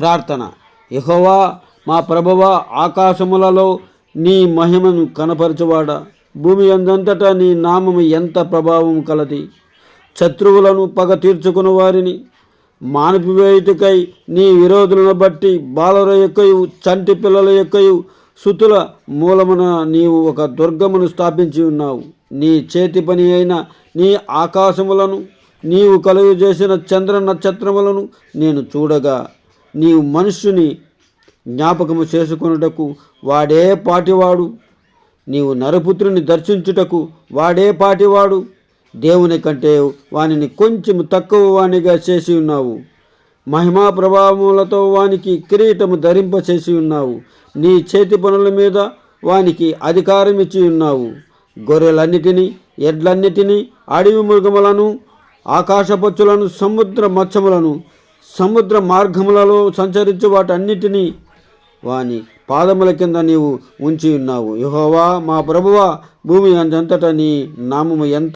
ప్రార్థన. యహోవా మా ప్రభువ ఆకాశములలో నీ మహిమను కనపరచువాడా. భూమి అందంతటా నీ నామము ఎంత ప్రభావం కలది. శత్రువులను పగ తీర్చుకుని వారిని. మానిపివేయుటకై నీ విరోధులను బట్టి బాలల యొక్కయు చంటి పిల్లల యొక్కయు సుతుల మూలమున నీవు ఒక దుర్గమును స్థాపించి ఉన్నావు. నీ చేతి పని అయిన నీ ఆకాశములను నీవు కలుగు చేసిన చంద్ర నక్షత్రములను నేను చూడగా నీవు మనుష్యుని జ్ఞాపకము చేసుకొనుటకు వాడే పాటివాడు. నీవు నరపుత్రుని దర్శించుటకు వాడే పాటివాడు. దేవుని కంటే వానిని కొంచెం తక్కువ వానిగా చేసి ఉన్నావు. మహిమా ప్రభావములతో వానికి కిరీటము ధరింపచేసి ఉన్నావు. నీ చేతి పనుల మీద వానికి అధికారం ఇచ్చి ఉన్నావు. గొర్రెలన్నిటినీ ఎడ్లన్నిటినీ అడవి మృగములను ఆకాశపచ్చులను సముద్ర మత్స్యములను సముద్ర మార్గములలో సంచరించు వాటన్నిటినీ వాని పాదముల కింద నీవు ఉంచి ఉన్నావు. యెహోవా మా ప్రభువా భూమి అంతటా నీ నామము ఎంత